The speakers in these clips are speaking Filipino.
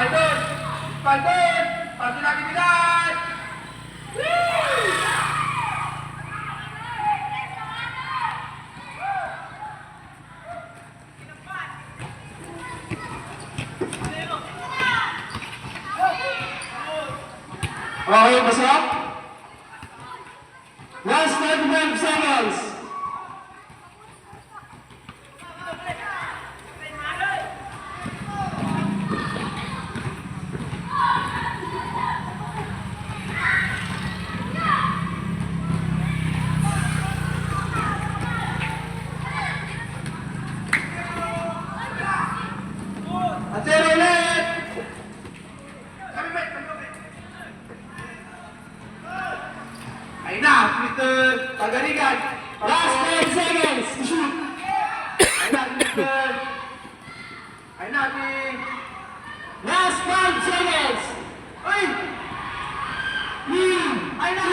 Paldon! Paldon! Paldon lagi bilan! Okay, masarap? Tagaligan. Last 10 seconds to shoot. Ayun na, Mr. Ayun na, Mr. Last 5 seconds. Ay! Three, ayun na,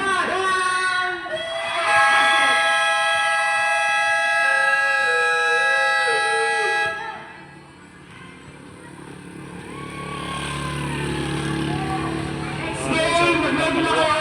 one, Game, mag-ready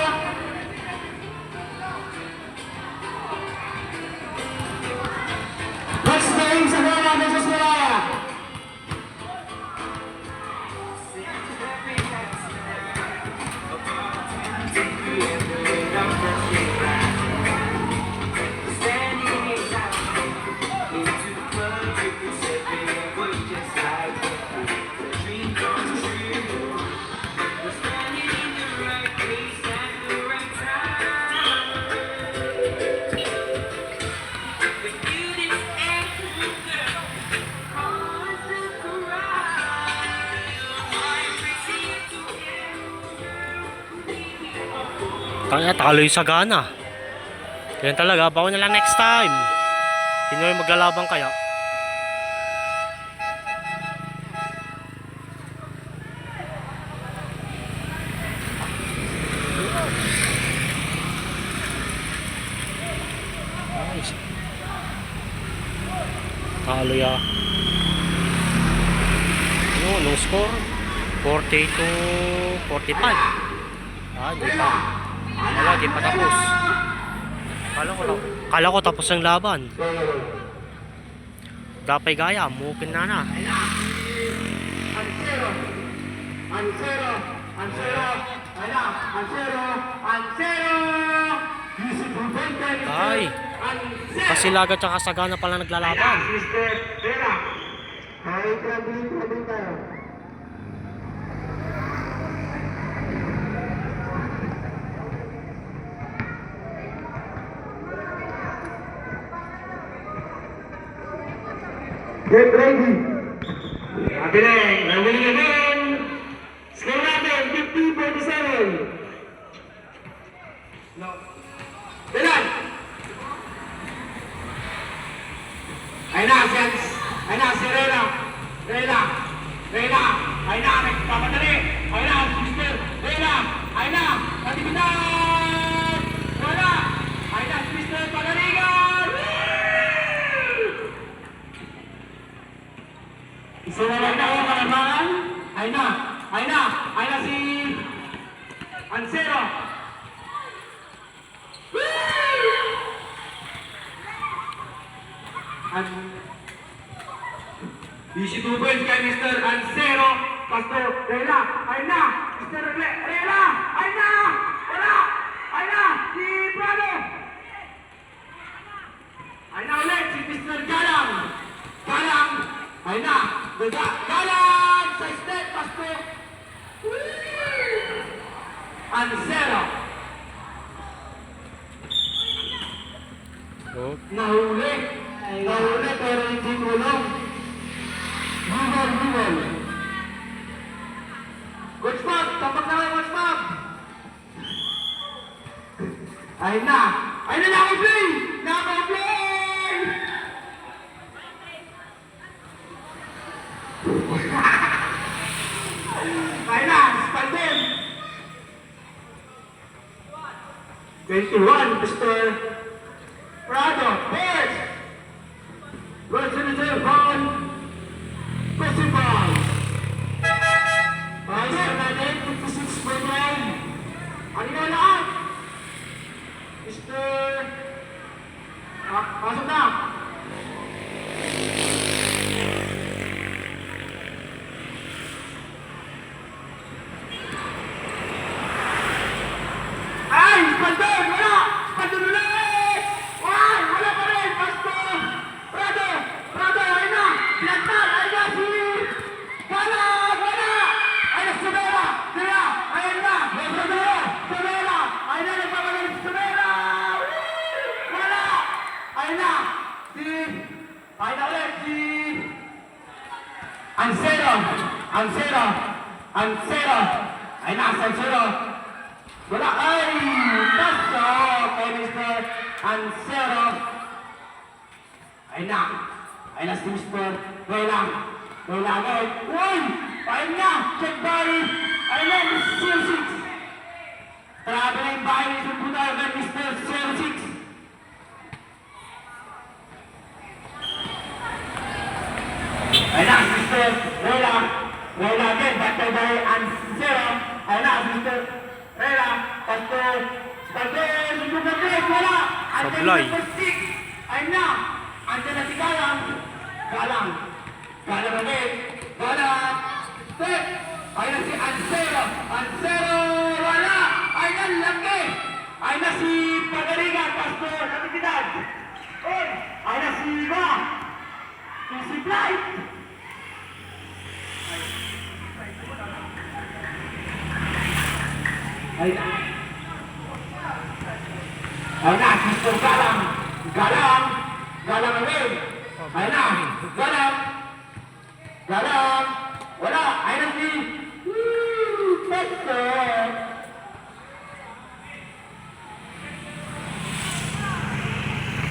Kaya talo yung sagana. Yan talaga, bawa na lang next time. Sino yung maglalabang kaya? Talo ya. Ano, no score? 40 to 45. Ah, di pa. Wala, pa tapos. Kala ko, kala ko tapos ang laban. Dapay gaya, mukin na na. Ansero, Ansero, Ansero, na, Ansero, Ansero. Ay. Ansero. Kasi lagat tsaka sagana pala naglalaban. Ay, traveling, traveling tayo. Get ready. Kabiling, nandun again. Score natin, 50-47. No. Bilan! Ay na, si. Ay na, si Reyna. Reyna. Reyna. Ay na, nagpapadali. Isa na lang na ako kalabangan. Ay na, ay na, ay na si Ansero. An two points kay Mr. Ansero. Pastor Rela. Ay na! Mr. Rela. Rela! Ay na! Wala! Ay na! Si Prado! Ay na ulit si Mr. Galang. Galang. Ay na. Gaga. Galang! Sa step, Pastor. Ansero. Oh, Nahuli. Nahuli pero hindi kulong. Bugol, bugol. Coach Bob, tapak na kayo, Coach Bob. Ay na. Ay na, naka-play. Naka-play. 21, Mr. Prado. Pitch. Rush to the Vice Commandant 56.9. Ang inala Ay! Paso! Kay Mr. Ansero! Ayun na! Ayun na si Mr. Rela! Rela agad! Uy! Ayun na! Check by! Ayun na! Mr. 06! Traveling by Mr. Buda agad Mr. 06! Ayun na, Mr. Rela. Rela again, battle by Ansero. Ayun na, Mr. Rela. Pastor. Pastor, subukan din, wala. Andyan Sablay. Mr. Six. Ayun na. Andyan na si Galang. Galang. Galang again. Galang. Step. Ayun na si Ansero. Ansero, wala. Ayun na, laki. Ayun na si Pagaligan, Pastor. Natividad. Oy, ayun na si Iba. Si Flight. Ay na. Ay na, Mr. Galang. Galang. Galang again. Ay na, Galang. Galang. Wala. Ay na si... Woo! Pastor.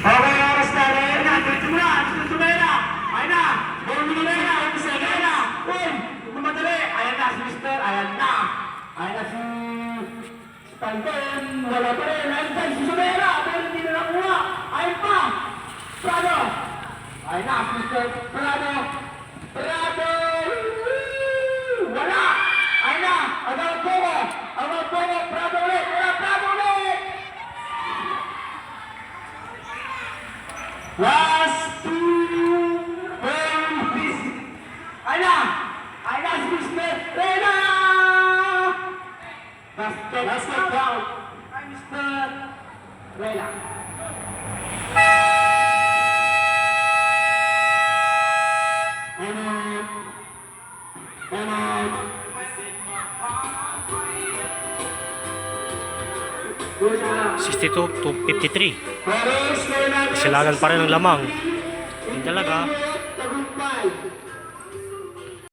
Okay, oras na. Ayan na. Dito mo na. Mr. Sumera. Ay na. Buong Sumera. Mr. Sumera. Uy. Tumatali. Ayan na si Mr. Ayan na. Ayan na si... Stanton. Wala pa rin. Ayan na si Sumera. Pero hindi na nakuha. Ayan pa. Prado. Ayan Prado. Woo! Wala. Ayan na. Ang Pogo. Ang Pogo. Prado ulit. Wala. Prado ulit. Last 62 to 53. Pares kayo natin. Silangan pa rin ang lamang. Yun talaga.